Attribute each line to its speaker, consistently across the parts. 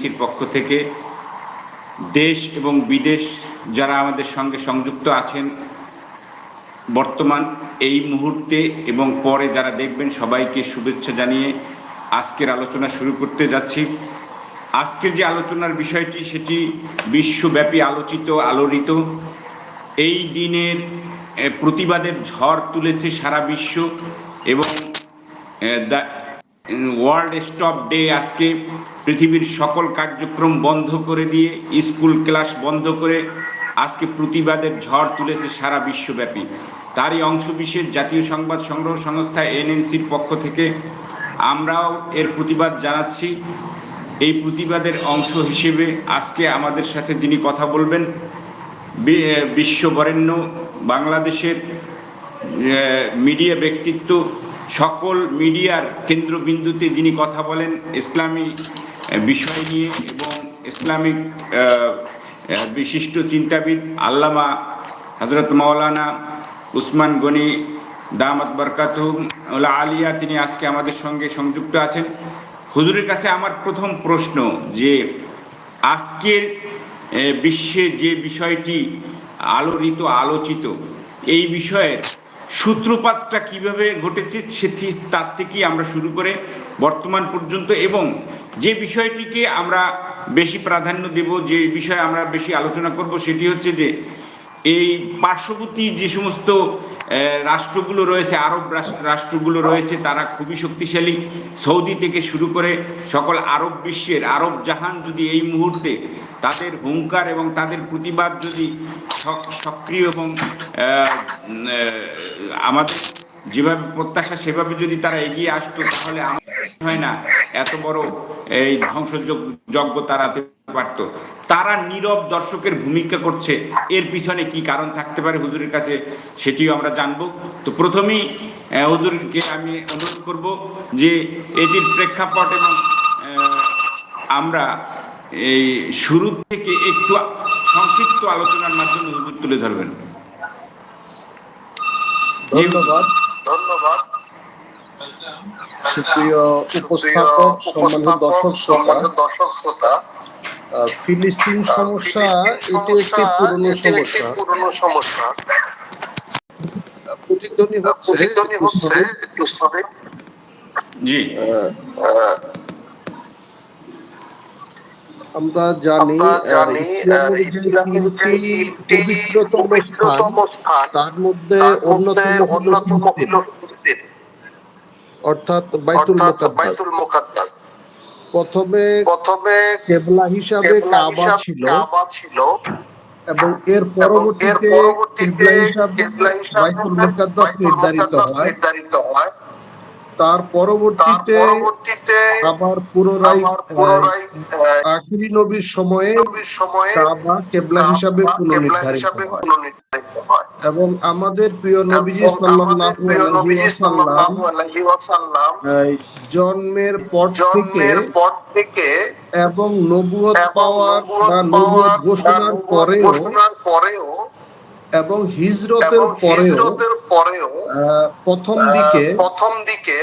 Speaker 1: এনএসির পক্ষ থেকে দেশ এবং বিদেশ যারা আমাদের সঙ্গে সংযুক্ত আছেন, বর্তমান এই মুহূর্তে এবং পরে যারা দেখবেন, সবাইকে শুভেচ্ছা জানিয়ে আজকের আলোচনা শুরু করতে যাচ্ছি। আজকের যে আলোচনার বিষয়টি, সেটি বিশ্বব্যাপী আলোচিত, আলোড়িত। এই দিনের প্রতিবাদের ঝড় তুলেছে সারা বিশ্ব এবং ওয়ার্ল্ড স্টপ ডে আজকে পৃথিবীর সকল কার্যক্রম বন্ধ করে দিয়ে, স্কুল ক্লাস বন্ধ করে আজকে প্রতিবাদের ঝড় তুলেছে সারা বিশ্বব্যাপী। তারই অংশবিশেষ জাতীয় সংবাদ সংগ্রহ সংস্থা এনএনসির পক্ষ থেকে আমরাও এর প্রতিবাদ জানাচ্ছি। এই প্রতিবাদের অংশ হিসেবে আজকে আমাদের সাথে যিনি কথা বলবেন বিশ্ববরেণ্য বাংলাদেশের মিডিয়া ব্যক্তিত্ব সকল মিডিয়ার কেন্দ্রবিন্দুতে যিনি কথা বলেন ইসলামী বিষয় নিয়ে এবং ইসলামিক বিশিষ্ট চিন্তাবিদ আল্লামা হজরত মাওলানা উসমান গনি দামাত বরকাতুম ওলা আলিয়া, তিনি আজকে আমাদের সঙ্গে সংযুক্ত আছেন। হুজুরের কাছে আমার প্রথম প্রশ্ন যে আজকের বিশ্বে যে বিষয়টি আলোড়িত, আলোচিত, এই বিষয়ের সূত্রপাতটা কীভাবে ঘটেছে সেটি তার থেকেই আমরা শুরু করে বর্তমান পর্যন্ত এবং যে বিষয়টিকে আমরা বেশি প্রাধান্য দেব, যে বিষয়ে আমরা বেশি আলোচনা করব সেটি হচ্ছে যে এই পার্শ্ববর্তী যে সমস্ত রাষ্ট্রগুলো রয়েছে, আরব রাষ্ট্রগুলো রয়েছে, তারা খুবই শক্তিশালী। সৌদি থেকে শুরু করে সকল আরব বিশ্বের আরব জাহান যদি এই মুহূর্তে তাদের হুঙ্কার এবং তাদের প্রতিবাদ যদি সক- সক্রিয় এবং আমাদের যেভাবে প্রত্যাশা, সেভাবে যদি তারা এগিয়ে আসতো, তাহলে হয় না এত বড় এই ধ্বংসযজ্ঞ তারাতে পারত। তারা নীরব দর্শকের ভূমিকা করছে। এর পিছনে কি কারণ থাকতে পারে হুজুরের কাছে, সেটিও আমরা জানব। তো প্রথমেই হুজুরকে আমি অনুরোধ করব যে এটির প্রেক্ষাপট এবং আমরা এই শুরু থেকে একটু সংক্ষিপ্ত আলোচনার মাধ্যমে হুজুর তুলে ধরবেন।
Speaker 2: ধন্যবাদ।
Speaker 3: ধন্যবাদ।
Speaker 2: সুপ্রিয় উপস্থাপক সম্মানিত দর্শক
Speaker 3: সম্মানিত দর্শক শ্রোতা।
Speaker 2: ফিলিস্তিন সমস্যা এটি একটি পুরনো সমস্যা।
Speaker 3: পুরনো সমস্যা।
Speaker 2: প্রতিধ্বনি হচ্ছে
Speaker 3: প্রতিধ্বনি হচ্ছে একটু
Speaker 1: জি
Speaker 2: আহ, আমরা জানি
Speaker 3: আমরা
Speaker 2: আহ,
Speaker 3: জানি
Speaker 2: ইসলামের যে
Speaker 3: ইসলামের যে
Speaker 2: পবিত্রতম স্থান তার মধ্যে অন্যতম হলো অর্থাৎ বাইতুল মুকাদ্দাস। প্রথমে
Speaker 3: প্রথমে
Speaker 2: কেবলা হিসাবে কাবা ছিল।
Speaker 3: কাবা ছিল।
Speaker 2: এবং এর পরবর্তীতে কিবলা হিসাবে বাইতুল মুকাদ্দাস নির্ধারিত হয়।
Speaker 3: নির্ধারিত হয়।
Speaker 2: তার পরবর্তীতে আবার পুনরায় আখিরি নবীর সময়ে কাবা কেবলা হিসাবে পুনর্নির্ধারিত হয়। এবং আমাদের প্রিয় নবীজি সাল্লাল্লাহু আলাইহি ওয়াসাল্লাম জন্মের পর থেকে
Speaker 3: জন্মের পর থেকে
Speaker 2: এবং নবুয়ত পাওয়ার বা নবুয়ত ঘোষণার পরেও এবং হিজরতের পরেও প্রথম দিকে
Speaker 3: প্রথম দিকে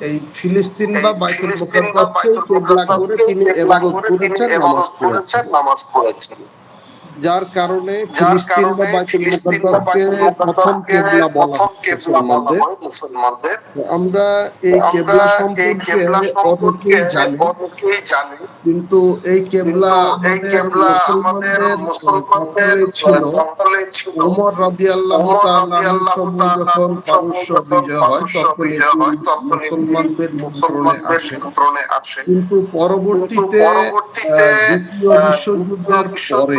Speaker 2: এই ফিলিস্তিন বা বাইতুল মুকাদ্দাসকে কেবলা করে তিনি
Speaker 3: এবাদত
Speaker 2: ইবাদত করেছেন নামাজ পড়েছেন। যার কারণে ফিলিস্তিন বা বাইতুল প্রথম কেবলা বলা মুসলমানদের। আমরা এই কেবলা সম্পর্কে অনেকেই জানি। কিন্তু এই কেবলা
Speaker 3: এই কেবলা আমাদের
Speaker 2: মুসলমানদের ছিল। ওমর রাদিয়াল্লাহু যখন পারস্য বিজয় হয় তখন মুসলমানদের নিয়ন্ত্রণে আসে। কিন্তু পরবর্তীতে দ্বিতীয় বিশ্বযুদ্ধের পরে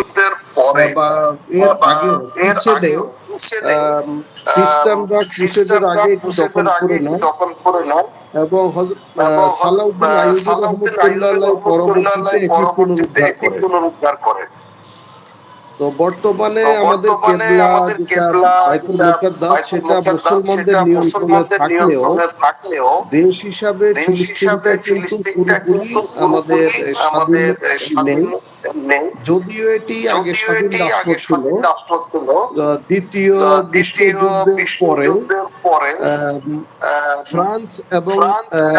Speaker 3: পরে
Speaker 2: বা এর আগেও
Speaker 3: এর
Speaker 2: ক্রুসেডে
Speaker 3: আগেও ক্রুসেডে
Speaker 2: আহ, খ্রিস্টানরা ক্রুসেডের আগে এটি দখল করে নেয়।
Speaker 3: দখল করে নেয়।
Speaker 2: এবং হজ-
Speaker 3: এবং
Speaker 2: আহ, সালাউদ্দিন
Speaker 3: আহ,
Speaker 2: রহমতুল্লাহ পরবর্তীতে এটি পুনরুদ্ধার করে। তো বর্তমানে আমাদের
Speaker 3: বর্তমানে
Speaker 2: কেবলা
Speaker 3: আমাদের
Speaker 2: যেটা বাইতুল মুকাদ্দাস সেটা মুসলমানদের নিয়ন্ত্রণে থাকলেও দেশ হিসাবে ফিলিস্তিনটা কিন্তু পুরোপুরি আমাদের স্বাধীন নেই
Speaker 3: নেই
Speaker 2: যদিও এটি আগে স্বাধীন রাষ্ট্র ছিল দ্বিতীয়
Speaker 3: দ্বিতীয়
Speaker 2: বিশ্বযুদ্ধের পরে ফ্রান্স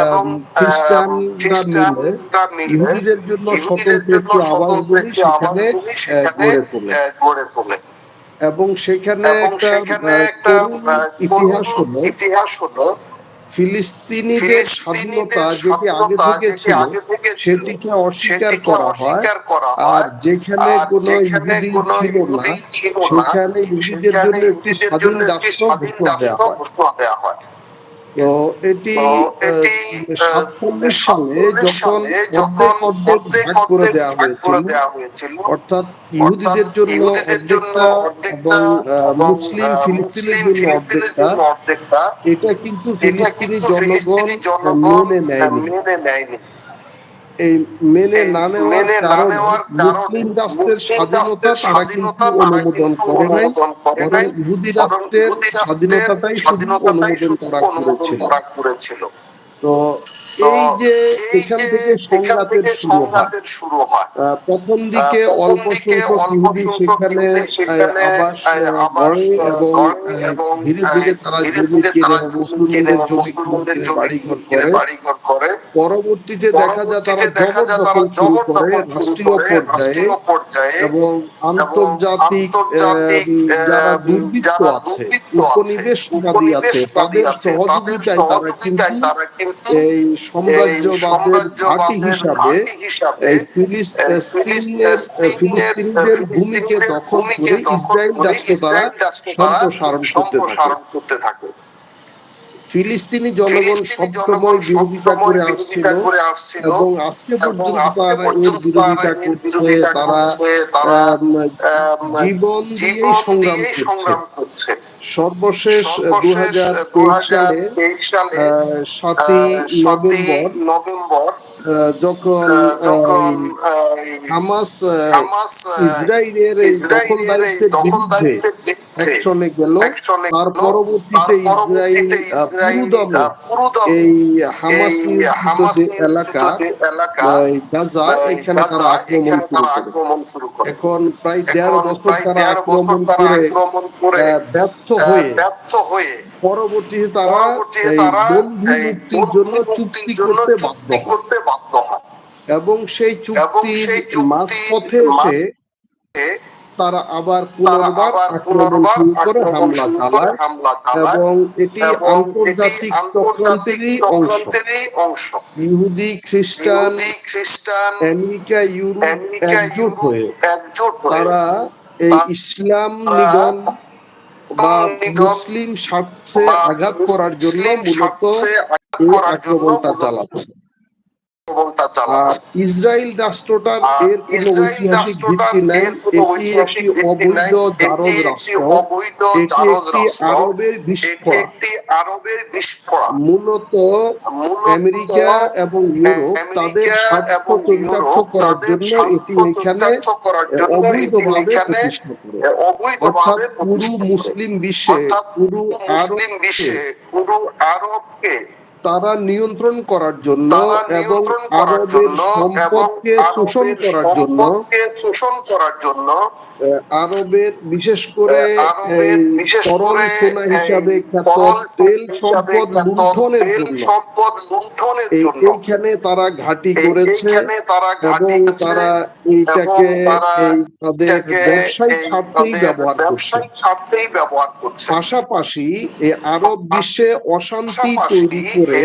Speaker 2: এবং খ্রিস্টানরা মিলে ইহুদিদের জন্য স্বতন্ত্র একটি আবাসভূমি সেখানে গড়ে তোলে। এবং সেখানে একটা ইতিহাস হলো।
Speaker 3: ইতিহাস হলো।
Speaker 2: ফিলিস্তিনিদের স্বাধীনতা যেটি আগে থেকে ছিল
Speaker 3: আগে থেকে ছিল,
Speaker 2: সেটিকে অস্বীকার করা হয়। আর যেখানে কোন ইহুদি ছিল না সেখানে ইহুদিদের জন্য একটি স্বাধীন রাষ্ট্র ঘোষণা দেওয়া হয়। তো এটি যখন অর্ধেক অর্ধেক ভাগ করে দেওয়া হয়েছিল অর্থাৎ ইহুদিদের জন্য অর্ধেকটা এবং মুসলিম ফিলিস্তিনের জন্য অর্ধেকটা এটা কিন্তু ফিলিস্তিনি জনগণ মেনে নেয়নি। এই মেনে না নেওয়ার
Speaker 3: মেনে না নেওয়ার কারণে
Speaker 2: মুসলিম রাষ্ট্রের স্বাধীনতা তারা কিন্তু
Speaker 3: স্বাধীনতা
Speaker 2: অনুমোদন করে নাই। বরং ইহুদি রাষ্ট্রের স্বাধীনতাটাই
Speaker 3: স্বাধীনতা
Speaker 2: অনুমোদন করা করেছিল। তো এই যে এখান থেকে সংঘাতের শুরু হয়। প্রথম দিকে অল্প সংখ্যক ইহুদি সেখানে আবাস গড়ে এবং ধীরে ধীরে তারা জমি কিনে মুসলিমদের জমি কিনে বাড়িঘর করে। পরবর্তীতে দেখা যায় তারা জবরদখল শুরু করে রাষ্ট্রীয় পর্যায়ে এবং আন্তর্জাতিক যারা দুর্বৃত্ত আছে উপনিবেশবাদী আছে তাদের সহযোগিতায় তারা কিন্তু এই সাম্রাজ্যবাদের ঘাঁটি হিসাবে এই ফিলিস্তিনিদের ভূমিকে দখল করে ইসরায়েল রাষ্ট্র তারা সম্প্রসারণ করতে থাকে। ফিলিস্তিনি জনগণ সবসময় বিরোধিতা করে আসছিল এবং আজকে পর্যন্ত তারা এর বিরোধিতা করছে তারা জীবন করছে
Speaker 3: সংগ্রাম করছে।
Speaker 2: সর্বশেষ দু হাজার তেইশ সালে সাতই নভেম্বর যখন হামাস ইসরায়েলের
Speaker 3: ইসরায়েলের এই
Speaker 2: দখলদারিত্বের অ্যাকশনে গেল। তার পরবর্তীতে ইসরায়েল এই হামাস নিয়ন্ত্রিত এলাকা গাজা এখানে তারা আক্রমণ শুরু করে। এখন প্রায় দেড় বছর তারা আক্রমণ করে ব্যর্থ হয়ে
Speaker 3: ব্যর্থ হয়ে
Speaker 2: পরবর্তীতে তারা এই বন্ধু মুক্তির জন্য চুক্তি করতে বাধ্য
Speaker 3: চুক্তি বাধ্য হয়।
Speaker 2: এবং সেই
Speaker 3: এবং
Speaker 2: চুক্তির মাঝপথে
Speaker 3: এ
Speaker 2: তারা আবার পুনর্বার
Speaker 3: পুনর্বার
Speaker 2: করে
Speaker 3: আক্রমণ
Speaker 2: হামলা
Speaker 3: শুরু করে
Speaker 2: চালায়।
Speaker 3: হামলা চালায়।
Speaker 2: এবং এটি আন্তর্জাতিক চক্রান্তেরই অংশ। ইহুদি খ্রিস্টান
Speaker 3: খ্রিস্টান
Speaker 2: আমেরিকা ইউরোপ একজোট হয়ে তারা এই ইসলাম নিধন বা মুসলিম স্বার্থে আঘাত করার জন্য মূলত এই আক্রমণটা চালাচ্ছে।
Speaker 3: চালাচ্ছে
Speaker 2: ইসরায়েল রাষ্ট্রটার এর কোনো ঐতিহাসিক ভিত্তি নাই। এটি একটি অবৈধ জারজ রাষ্ট্র। এটি একটি আরবের
Speaker 3: এটি
Speaker 2: বিস্ফোরা
Speaker 3: একটি আরবের বিস্ফোরা
Speaker 2: মূলত আমেরিকা এবং ইউরোপ তাদের স্বার্থ চরিতার্থ করার জন্য এটি এখানে অবৈধভাবে প্রতিষ্ঠা করে। অর্থাৎ পুরো মুসলিম বিশ্বে পুরো আরবকে
Speaker 3: বিশ্বে পুরো আরবকে
Speaker 2: তারা নিয়ন্ত্রণ করার জন্য এবং আরবের সম্পদকে শোষণ করার জন্য
Speaker 3: শোষণ করার জন্য
Speaker 2: আরবের বিশেষ করে তরল সোনা হিসাবে খ্যাত তেল সম্পদ লুণ্ঠনের জন্য। এইখানে তারা ঘাঁটি করেছে
Speaker 3: তারা
Speaker 2: এবং তারা এইটাকে তাদের ব্যবসায়িক স্বার্থেই ব্যবহার করছে। পাশাপাশি এই আরব বিশ্বে অশান্তি তৈরি করে
Speaker 3: এই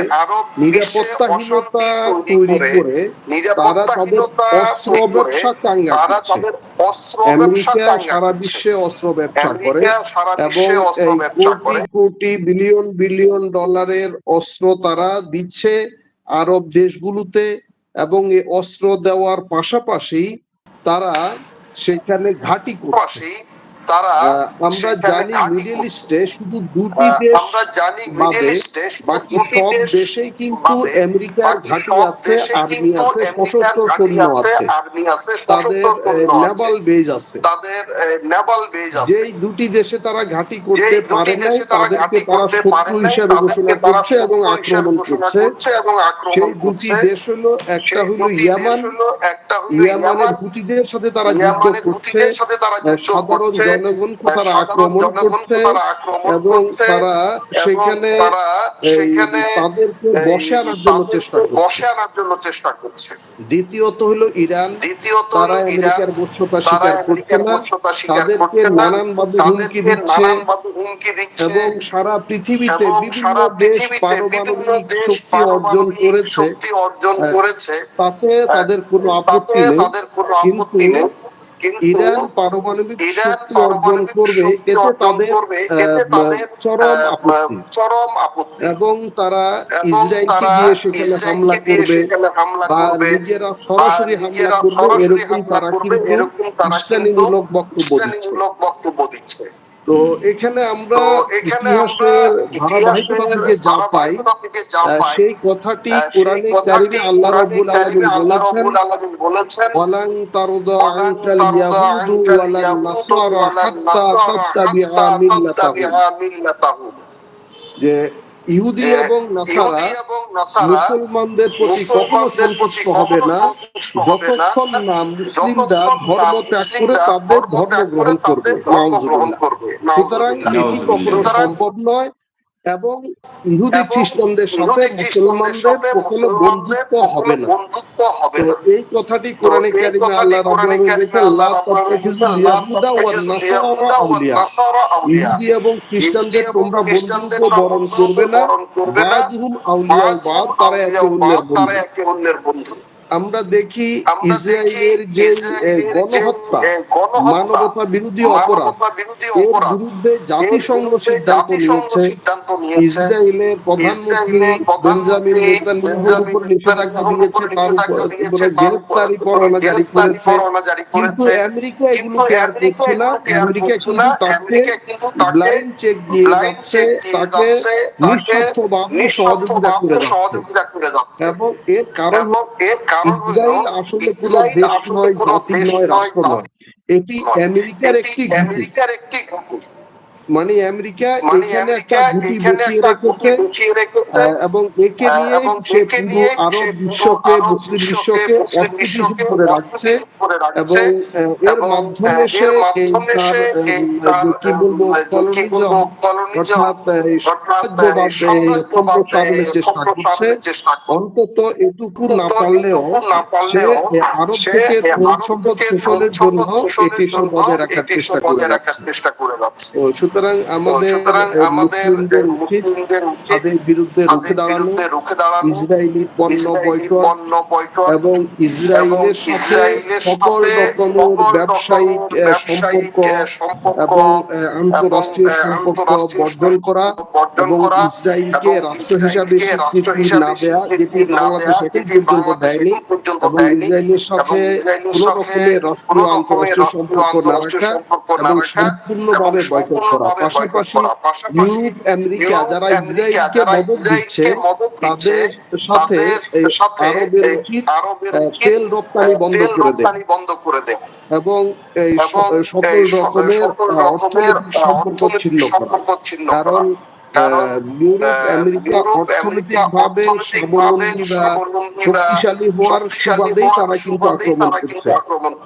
Speaker 2: নিরাপত্তাহীনতা তৈরি করে তারা তাদের অস্ত্র ব্যবসা চাঙ্গা করছে। আমেরিকা সারা বিশ্বে অস্ত্র ব্যবসা করে এবং কোটি কোটি বিলিয়ন বিলিয়ন ডলারের অস্ত্র তারা দিচ্ছে আরব দেশগুলোতে এবং এই অস্ত্র দেওয়ার পাশাপাশি তারা সেখানে ঘাঁটি করছে।
Speaker 3: তারা
Speaker 2: আমরা জানি মিডল ইস্টে শুধু দুটি দেশ
Speaker 3: আমরা জানি মিডল ইস্টে
Speaker 2: বাকি সব দেশেই কিন্তু আমেরিকার ঘাঁটি আছে আর্মি আছে সশস্ত্র সৈন্য আছে।
Speaker 3: আর্মি আছে
Speaker 2: তাদের নেভাল বেজ আছে।
Speaker 3: তাদের নেভাল বেজ আছে।
Speaker 2: যেই দুটি দেশে তারা ঘাঁটি করতে পারে
Speaker 3: দেশে তারা
Speaker 2: তাদেরকে
Speaker 3: ঘাঁটি
Speaker 2: তারা শত্রু হিসেবে ঘোষণা করছে এবং আক্রমণ করছে।
Speaker 3: এবং আক্রমণ
Speaker 2: সেই দুটি দেশ হলো একটা হলো ইয়ামান।
Speaker 3: একটা হলো
Speaker 2: ইয়ামানের
Speaker 3: ইয়ামান।
Speaker 2: হুটিদের সাথে তারা যুদ্ধ করছে
Speaker 3: সাথে তারা
Speaker 2: সাধারণ
Speaker 3: করছে
Speaker 2: জনগণকে তারা আক্রমণ করছে এবং তারা সেখানে
Speaker 3: সেখানে
Speaker 2: তাদেরকে বসে আনার জন্য চেষ্টা করছে।
Speaker 3: বসে আনার জন্য চেষ্টা করছে।
Speaker 2: দ্বিতীয়ত হলো ইরান।
Speaker 3: দ্বিতীয়ত
Speaker 2: তারা আমেরিকার বর্ষতা স্বীকার করছে না। তাদেরকে নানানভাবে হুমকি দিচ্ছে এবং সারা পৃথিবীতে বিভিন্ন দেশ পারমাণবিক শক্তি অর্জন করেছে।
Speaker 3: অর্জন
Speaker 2: হ্যাঁ,
Speaker 3: করেছে।
Speaker 2: তাতে তাদের কোনো আপত্তি নেই।
Speaker 3: তাদের কোনো আপত্তি নেই।
Speaker 2: ইরান পারমাণবিক শক্তি অর্জন করবে এতে তাদের চরম আপত্তি।
Speaker 3: চরম আপত্তি।
Speaker 2: এবং তারা ইসরায়েলকে গিয়ে সেখানে হামলা করবে বা নিজেরা সরাসরি হামলা করবে এরকম তারা কিন্তু বক্তব্য
Speaker 3: বক্তব্য দিচ্ছে।
Speaker 2: তো এখানে আমরা
Speaker 3: এখানে আমরা
Speaker 2: ধারাবাহিকতা থেকে যা পাই সেই কথাটি কোরআনে কারিমে আল্লাহ রাব্বুল আলামিন বলেছেন ওয়ালান তারদা আনকাল ইয়াহুদু ওয়ালান নাসারা হাত্তা তাত্তাবিআ
Speaker 3: হাত্তা তাত্তাবিআ মিল্লাতাহুম।
Speaker 2: যে ইহুদি এবং নাসারা
Speaker 3: এবং নাসারা
Speaker 2: মুসলমানদের প্রতি কখনো সন্তুষ্ট হবে না। যতক্ষণ না মুসলিমরা ধর্ম ত্যাগ করে তাদের
Speaker 3: ধর্ম
Speaker 2: গ্রহণ করবে। সুতরাং এটি কখনো সম্ভব নয়। এবং ইহুদি খ্রিস্টানদের সাথে মুসলমানদের কখনো বন্ধুত্ব হবে না। এই কথাটি কোরআনে কারিমে আল্লাহ রাব্বুল আউলিয়া। ইহুদি এবং খ্রিস্টানদের তোমরা বন্ধুত্ব বরণ করবে না? বাদহুম অন্যের
Speaker 3: বাদ, তারা একে অন্যের বন্ধু।
Speaker 2: আমরা দেখি ইসরায়েলের যে গণহত্যা মানবতা বিরোধী অপরাধ এর বিরুদ্ধে জাতিসংঘ সিদ্ধান্ত নিয়েছে ইসরায়েলের প্রধানমন্ত্রী বেঞ্জামিন নেতানিয়াহুর উপর নিষেধাজ্ঞা দিয়েছে তার উপর গ্রেফতারি পরোয়ানা জারি করেছে। কিন্তু আমেরিকা এগুলো কেয়ার করছে না। আমেরিকা কিন্তু তাকে ব্লাইন্ড চেক দিয়ে যাচ্ছে তাকে নিঃস্বার্থভাবে সহযোগিতা করে যাচ্ছে। এবং এর কারণ
Speaker 3: এর কারণ
Speaker 2: ইসরায়েল আসলে
Speaker 3: ইসরায়েল
Speaker 2: দেশ নয় জাতি নয় রাষ্ট্র নয় এটি। আমেরিকার একটি
Speaker 3: আমেরিকার একটি।
Speaker 2: মানে আমেরিকা
Speaker 3: মানে
Speaker 2: এখানে একটা ঘুঁটি বসিয়ে রেখেছে। এবং একে নিয়ে সে
Speaker 3: একে
Speaker 2: পুরো আরব বিশ্বকে মুসলিম
Speaker 3: বিশ্বকে,
Speaker 2: অস্থিতিশীল করে রাখছে। এবং এর মাধ্যমে সে এই তার কি বলব কলোনিজম চেষ্টা করছে। অন্তত এটুকু না পারলেও সে আরব থেকে সম্পদ শোষণের জন্য এটি বজায় রাখার চেষ্টা করে যাচ্ছে সুতরাং আমাদের
Speaker 3: আমাদের
Speaker 2: মুসলিমদের তাদের বিরুদ্ধে রুখে দাঁড়ানো ইসরায়েলি পণ্য বয়কট এবং ইসরায়েলের সাথে সকল রকমের ব্যবসায়িক সম্পর্ক এবং আন্তরাষ্ট্রীয় সম্পর্ক বর্জন করা এবং ইসরায়েলকে রাষ্ট্র হিসাবে স্বীকৃতি না দেয়া যেটি বাংলাদেশ
Speaker 3: যেটি
Speaker 2: পর্যন্ত দেয়নি এবং ইসরায়েলের সাথে কোন রকমের
Speaker 3: রকমের
Speaker 2: আন্তরাষ্ট্রীয়
Speaker 3: রাষ্ট্রীয়
Speaker 2: সম্পর্ক না রাখা এবং সম্পূর্ণভাবে বয়কট করা। পাশাপাশি ইউরোপ আমেরিকা যারা ইসরায়েলকে মদত দিচ্ছে
Speaker 3: ইসরায়েলকে মদত দিচ্ছে,
Speaker 2: তাদের সাথে
Speaker 3: তাদের
Speaker 2: এই
Speaker 3: সাথে
Speaker 2: আরবের উচিত
Speaker 3: আরবের
Speaker 2: আহ,
Speaker 3: উচিত,
Speaker 2: তেল রপ্তানি বন্ধ করে দেয়।
Speaker 3: রপ্তানি বন্ধ করে দেয়।
Speaker 2: এবং এই সকল রকমের
Speaker 3: সকল
Speaker 2: আহ,
Speaker 3: রকমের
Speaker 2: অর্থনৈতিক সম্পর্ক ছিন্ন করা। কারণ ইউরোপ আমেরিকা
Speaker 3: অর্থনৈতিকভাবে
Speaker 2: স্বাবলম্বী বা শক্তিশালী হওয়ার সুবাদেই তারা কিন্তু আক্রমণ করছে।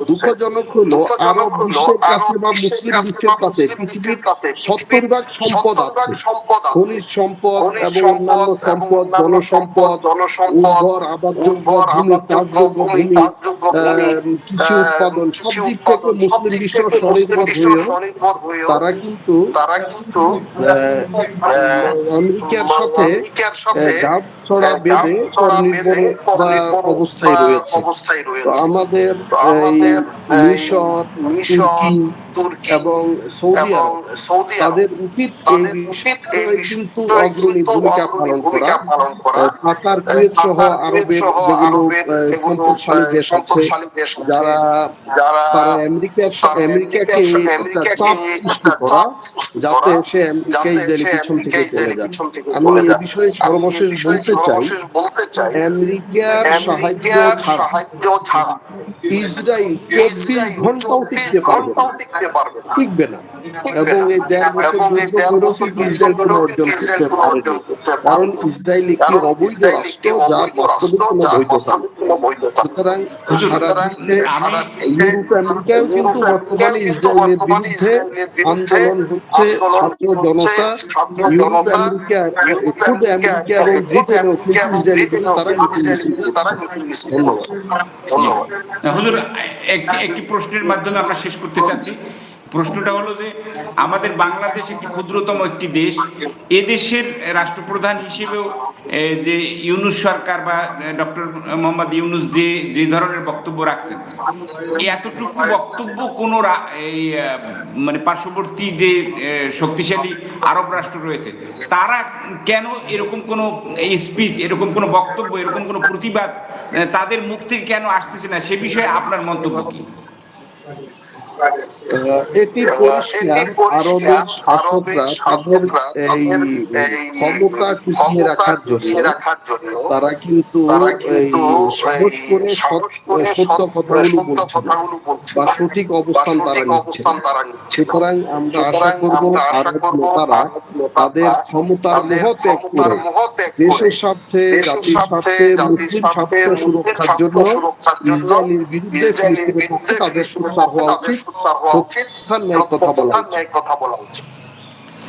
Speaker 2: দুঃখজনক হলো আরব বিশ্বের কাছে বা মুসলিম বিশ্বের কাছে পৃথিবীর সত্তর ভাগ সম্পদ আছে। খনিজ সম্পদ এবং অন্যান্য
Speaker 3: সম্পদ
Speaker 2: জনসম্পদ উর্বর আবাদযোগ্য ভূমি
Speaker 3: আবাদযোগ্য ভূমি,
Speaker 2: কৃষি উৎপাদন সব দিক থেকে মুসলিম বিশ্ব স্বনির্ভর হয়েও তারা কিন্তু
Speaker 3: তারা কিন্তু
Speaker 2: আমেরিকার সাথে গাব ছড়া বেঁধে অবস্থায় রয়েছে। আমাদের এই মিশর তুর্কি এবং সৌদি আরব তাদের উচিত এই কিন্তু অগ্রণী ভূমিকা পালন করা। কাতার কুয়েত সহ আরবের যেগুলো সম্পদশালী দেশ আছে যারা
Speaker 3: যারা
Speaker 2: তারা আমেরিকার আমেরিকাকে চাপ সৃষ্টি করা যাতে সে আমেরিকা
Speaker 3: যাতে
Speaker 2: ইসরায়েলের পিছন থেকে চলে আমি এ বিষয়ে সর্বশেষ বলতে চাই আমেরিকার সাহায্য ছাড়া ইসরায়েল চব্বিশ ঘন্টাও টিকতে পারবে
Speaker 3: পারবে।
Speaker 2: টিকবে না এবং এই দেড় বছর ইসরায়েল কোনো অর্জন করতে
Speaker 3: করতে
Speaker 2: কারণ। ইসরায়েল একটি অবৈধ রাষ্ট্র যার
Speaker 3: অবৈধ
Speaker 2: বাস্তবিক কোনো বৈধতা। সুতরাং সারা ইউরোপ আমেরিকাও কিন্তু বর্তমানে ইসরায়েলের বিরুদ্ধে আন্দোলন হচ্ছে ছাত্র জনতা ইউরোপ আমেরিকা আমেরিকা এবং ব্রিটেন
Speaker 3: ও
Speaker 2: তারা
Speaker 3: তারা
Speaker 2: ধন্যবাদ
Speaker 1: হুজুর একটি প্রশ্নের মাধ্যমে আমরা শেষ করতে চাচ্ছি প্রশ্নটা হলো যে আমাদের বাংলাদেশ একটি ক্ষুদ্রতম একটি দেশ। এ দেশের রাষ্ট্রপ্রধান হিসেবেও যে ইউনুস সরকার বা ডক্টর মোহাম্মদ ইউনুস যে যে ধরনের বক্তব্য রাখছেন এতটুকু বক্তব্য কোনো মানে পার্শ্ববর্তী যে শক্তিশালী আরব রাষ্ট্র রয়েছে, তারা কেন এরকম কোনো স্পিচ এরকম কোনো বক্তব্য, এরকম কোনো প্রতিবাদ তাদের মুখ থেকে কেন আসতেছে না? সে বিষয়ে আপনার মন্তব্য কি?
Speaker 2: এটি পরিষ্কার আরবের শাসকরা তাদের এই ক্ষমতা টিকিয়ে রাখার জন্য তারা কিন্তু সহজ করে সত্য কথাগুলো বলছে বা সঠিক অবস্থান তারা নিচ্ছে। সুতরাং আমরা আশা করব আরব নেতারা তাদের ক্ষমতার
Speaker 3: তাদের
Speaker 2: মোহ ত্যাগ করে দেশের স্বার্থে জাতির
Speaker 3: স্বার্থে,
Speaker 2: মুসলিম
Speaker 3: স্বার্থ
Speaker 2: সুরক্ষার জন্য ইসরায়েলের বিরুদ্ধে ফিলিস্তিনের পক্ষে তাদের সোচ্চার হওয়া উচিত কথা বলা উচিত।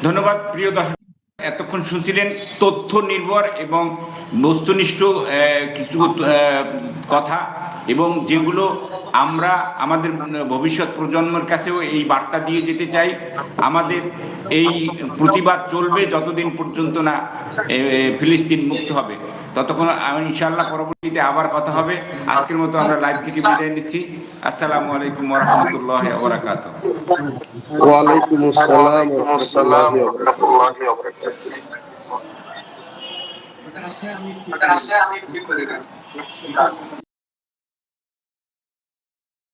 Speaker 1: ধন্যবাদ প্রিয় দর্শক। এতক্ষণ শুনছিলেন তথ্য নির্ভর এবং বস্তুনিষ্ঠ আহ, কিছু কথা এবং যেগুলো আমরা আমাদের ভবিষ্যৎ প্রজন্মের কাছেও এই বার্তা দিয়ে যেতে চাই। আমাদের এই প্রতিবাদ চলবে যতদিন পর্যন্ত না ফিলিস্তিন মুক্ত হবে। ততক্ষণ আমি ইনশাল্লাহ পরবর্তীতে আবার কথা হবে। আজকের মতো আমরা লাইভ থেকে বিদায় নিচ্ছি। আসসালামু আলাইকুম রহমতুল্লাহ ওবরাকাত
Speaker 2: ওয়ালাইকুম আসসালাম
Speaker 3: ওয়ালাইকুম আসসালাম
Speaker 2: ওয়া রাহমাতুল্লাহি ওয়া